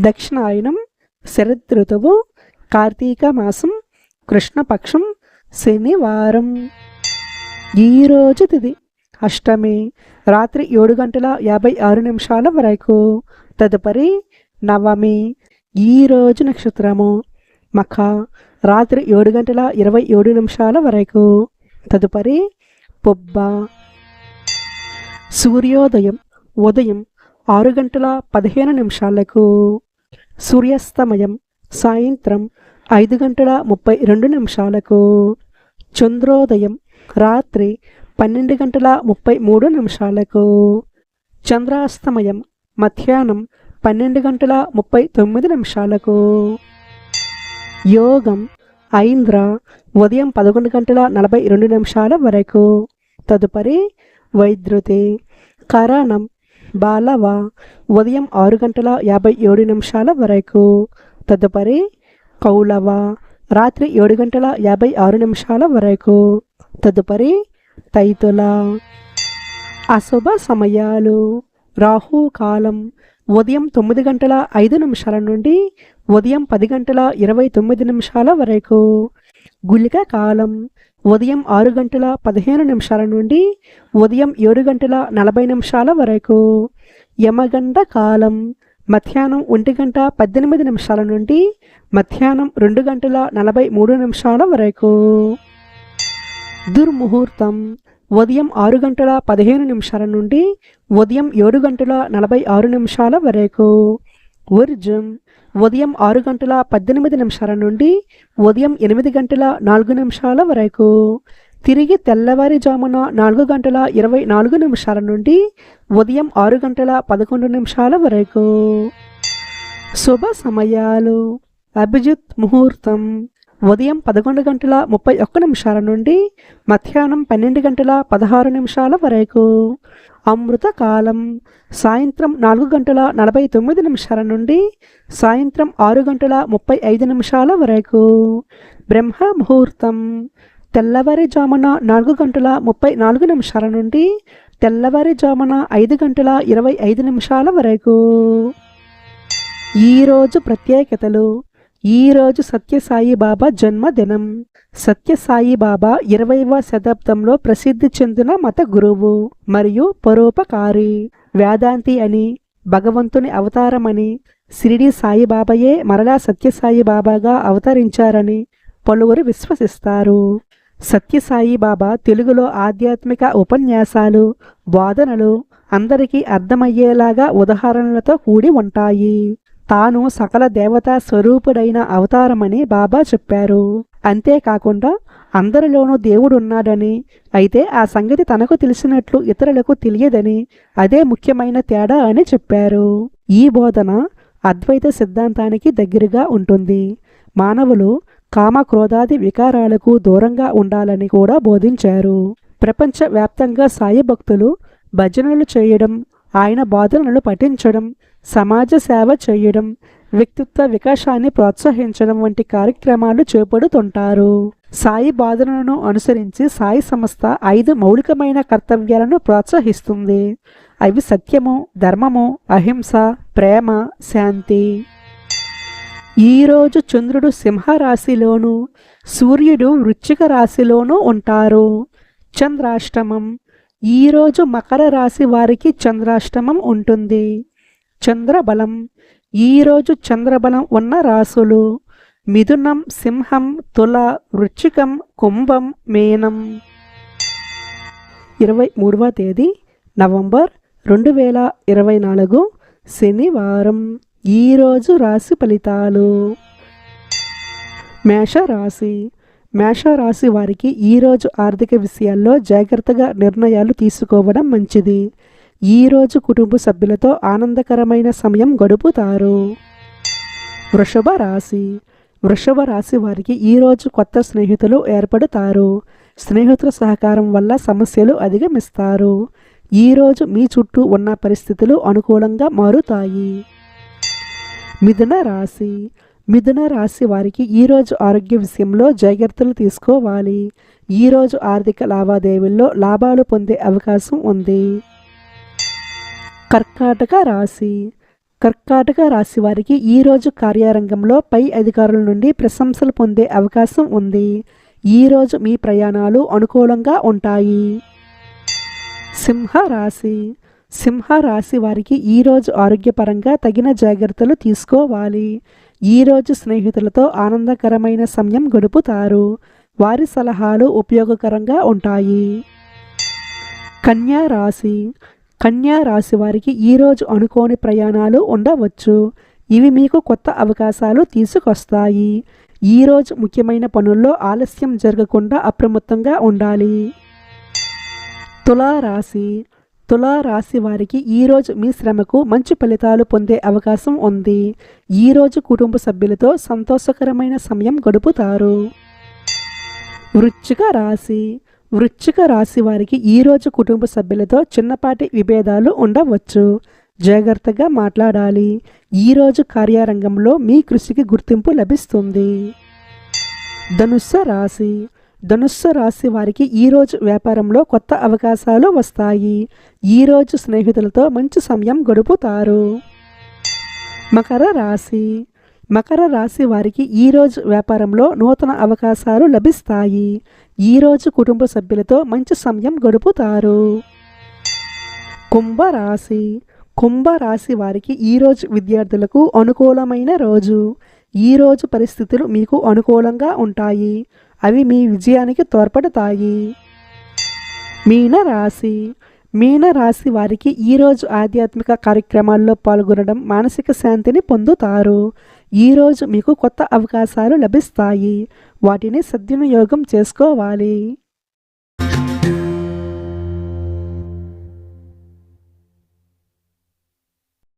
దక్షిణాయనం శరదృతువు కార్తీక మాసం కృష్ణపక్షం శనివారం. ఈరోజు తిది అష్టమి రాత్రి ఏడు గంటల యాభై ఆరు నిమిషాల వరకు. తదుపరి నవమి. ఈరోజు నక్షత్రము మఖ రాత్రి ఏడు గంటల ఇరవై ఏడు నిమిషాల వరకు. తదుపరి పొబ్బ. సూర్యోదయం ఉదయం ఆరు గంటల పదిహేను నిమిషాలకు. సూర్యాస్తమయం సాయంత్రం ఐదు గంటల ముప్పై రెండు నిమిషాలకు. చంద్రోదయం రాత్రి పన్నెండు గంటల ముప్పై మూడు నిమిషాలకు. చంద్రాస్తమయం మధ్యాహ్నం పన్నెండు గంటల ముప్పై తొమ్మిది నిమిషాలకు. యోగం ఐంద్ర ఉదయం పదకొండు గంటల నలభై రెండు నిమిషాల వరకు. తదుపరి వైద్యుతి కరణం బాలవ. ఉదయం ఆరు గంటల యాభై ఏడు నిమిషాల వరకు. తదుపరి కౌలవ. రాత్రి ఏడు గంటల యాభై ఆరు నిమిషాల వరకు. తదుపరి తైతుల. అశుభ సమయాలు. రాహు కాలం. ఉదయం తొమ్మిది గంటల ఐదు నిమిషాల నుండి ఉదయం పది గంటల ఇరవై తొమ్మిది నిమిషాల వరకు. గుళిక కాలం. ఉదయం ఆరు గంటల పదిహేను నిమిషాల నుండి ఉదయం ఏడు గంటల నలభై నిమిషాల వరకు. యమగండ కాలం. మధ్యాహ్నం ఒంటి గంట పద్దెనిమిది నిమిషాల నుండి మధ్యాహ్నం రెండు గంటల నలభై మూడు నిమిషాల వరకు. దుర్ముహూర్తం. ఉదయం ఆరు గంటల పదిహేను నిమిషాల నుండి ఉదయం ఏడు గంటల నలభై ఆరు నిమిషాల వరకు. ఊర్జం ఉదయం ఆరు గంటల పద్దెనిమిది నిమిషాల నుండి ఉదయం ఎనిమిది గంటల నాలుగు నిమిషాల వరకు. తిరిగి తెల్లవారుజామున నాలుగు గంటల ఇరవై నాలుగు నిమిషాల నుండి ఉదయం ఆరు గంటల పదకొండు నిమిషాల వరకు. శుభ సమయాలు. అభిజిత్ ముహూర్తం. ఉదయం పదకొండు గంటల ముప్పై ఒక్క నిమిషాల నుండి మధ్యాహ్నం పన్నెండు గంటల పదహారు నిమిషాల వరకు. అమృత కాలం సాయంత్రం నాలుగు గంటల నలభై తొమ్మిది నిమిషాల నుండి సాయంత్రం ఆరు గంటల ముప్పై ఐదు నిమిషాల వరకు. బ్రహ్మ ముహూర్తం. తెల్లవారుజామున నాలుగు గంటల ముప్పై నాలుగు నిమిషాల నుండి తెల్లవారుజామున ఐదు గంటల ఇరవై ఐదు నిమిషాల వరకు. ఈరోజు ప్రత్యేకతలు. ఈరోజు సత్యసాయి బాబా జన్మదినం. సత్యసాయి బాబా ఇరవైవ శతాబ్దంలో ప్రసిద్ధి చెందిన మత గురువు మరియు పరోపకారి. వేదాంతి అని భగవంతుని అవతారమని షిరిడి సాయిబాబాయే మరలా సత్యసాయి బాబాగా అవతరించారని పలువురు విశ్వసిస్తారు. సత్యసాయి బాబా తెలుగులో ఆధ్యాత్మిక ఉపన్యాసాలు బోధనలు అందరికీ అర్థమయ్యేలాగా ఉదాహరణలతో కూడి ఉంటాయి. తాను సకల దేవతా స్వరూపుడైన అవతారమని బాబా చెప్పారు. అంతేకాకుండా అందరిలోనూ దేవుడున్నాడని అయితే ఆ సంగతి తనకు తెలిసినట్లు ఇతరులకు తెలియదని అదే ముఖ్యమైన తేడా అని చెప్పారు. ఈ బోధన అద్వైత సిద్ధాంతానికి దగ్గరగా ఉంటుంది. మానవులు కామ క్రోధాది వికారాలకు దూరంగా ఉండాలని కూడా బోధించారు. ప్రపంచవ్యాప్తంగా సాయి భక్తులు భజనలు చేయడం ఆయన బోధనలు పఠించడం సమాజ సేవ చేయడం వ్యక్తిత్వ వికాసాన్ని ప్రోత్సహించడం వంటి కార్యక్రమాలు చేపడుతుంటారు. సాయి బాధనలను అనుసరించి సాయి సంస్థ ఐదు మౌలికమైన కర్తవ్యాలను ప్రోత్సహిస్తుంది. అవి సత్యము ధర్మము అహింస ప్రేమ శాంతి. ఈరోజు చంద్రుడు సింహరాశిలోను సూర్యుడు వృశ్చిక రాశిలోనూ ఉంటారు. చంద్రాష్టమం. ఈరోజు మకర రాశి వారికి చంద్రాష్టమం ఉంటుంది. చంద్రబలం. ఈరోజు చంద్రబలం ఉన్న రాసులు మిథునం సింహం తుల వృచ్చికం కుంభం మేనం. ఇరవై మూడవ తేదీ నవంబర్ రెండు వేల ఇరవై నాలుగు శనివారం. ఈరోజు రాశి ఫలితాలు. మేషరాశి. మేషరాశి వారికి ఈరోజు ఆర్థిక విషయాల్లో జాగ్రత్తగా నిర్ణయాలు తీసుకోవడం మంచిది. ఈరోజు కుటుంబ సభ్యులతో ఆనందకరమైన సమయం గడుపుతారు. వృషభ రాశి. వృషభ రాశి వారికి ఈరోజు కొత్త స్నేహితులు ఏర్పడతారు. స్నేహితుల సహకారం వల్ల సమస్యలు అధిగమిస్తారు. ఈరోజు మీ చుట్టూ ఉన్న పరిస్థితులు అనుకూలంగా మారుతాయి. మిథున రాశి. మిథున రాశి వారికి ఈరోజు ఆరోగ్య విషయంలో జాగ్రత్తలు తీసుకోవాలి. ఈరోజు ఆర్థిక లావాదేవీల్లో లాభాలు పొందే అవకాశం ఉంది. కర్కాటక రాశి. కర్కాటక రాశి వారికి ఈరోజు కార్యారంగంలో పై అధికారుల నుండి ప్రశంసలు పొందే అవకాశం ఉంది. ఈరోజు మీ ప్రయాణాలు అనుకూలంగా ఉంటాయి. సింహ రాశి. సింహ రాశి వారికి ఈరోజు ఆరోగ్యపరంగా తగిన జాగ్రత్తలు తీసుకోవాలి. ఈరోజు స్నేహితులతో ఆనందకరమైన సమయం గడుపుతారు. వారి సలహాలు ఉపయోగకరంగా ఉంటాయి. కన్యా రాశి కన్యా రాశి వారికి ఈరోజు అనుకోని ప్రయాణాలు ఉండవచ్చు. ఇవి మీకు కొత్త అవకాశాలు తీసుకొస్తాయి. ఈరోజు ముఖ్యమైన పనుల్లో ఆలస్యం జరగకుండా అప్రమత్తంగా ఉండాలి. తులారాశి. తులారాశి వారికి ఈరోజు మీ శ్రమకు మంచి ఫలితాలు పొందే అవకాశం ఉంది. ఈరోజు కుటుంబ సభ్యులతో సంతోషకరమైన సమయం గడుపుతారు. వృచ్చిక రాశి. వృచ్చిక రాశి వారికి ఈరోజు కుటుంబ సభ్యులతో చిన్నపాటి విభేదాలు ఉండవచ్చు. జాగ్రత్తగా మాట్లాడాలి. ఈరోజు కార్యారంగంలో మీ కృషికి గుర్తింపు లభిస్తుంది. ధనుస్సు రాశి. ధనుస్సు రాశి వారికి ఈరోజు వ్యాపారంలో కొత్త అవకాశాలు వస్తాయి. ఈరోజు స్నేహితులతో మంచి సమయం గడుపుతారు. మకర రాశి. మకర రాశి వారికి ఈరోజు వ్యాపారంలో నూతన అవకాశాలు లభిస్తాయి. ఈరోజు కుటుంబ సభ్యులతో మంచి సమయం గడుపుతారు. కుంభరాశి కుంభరాశి వారికి ఈరోజు విద్యార్థులకు అనుకూలమైన రోజు. ఈరోజు పరిస్థితులు మీకు అనుకూలంగా ఉంటాయి. అవి మీ విజయానికి తోడ్పడతాయి. మీనరాశి మీనరాశి వారికి ఈరోజు ఆధ్యాత్మిక కార్యక్రమాల్లో పాల్గొనడం మానసిక శాంతిని పొందుతారు. ఈరోజు మీకు కొత్త అవకాశాలు లభిస్తాయి. వాటిని సద్వినియోగం చేసుకోవాలి.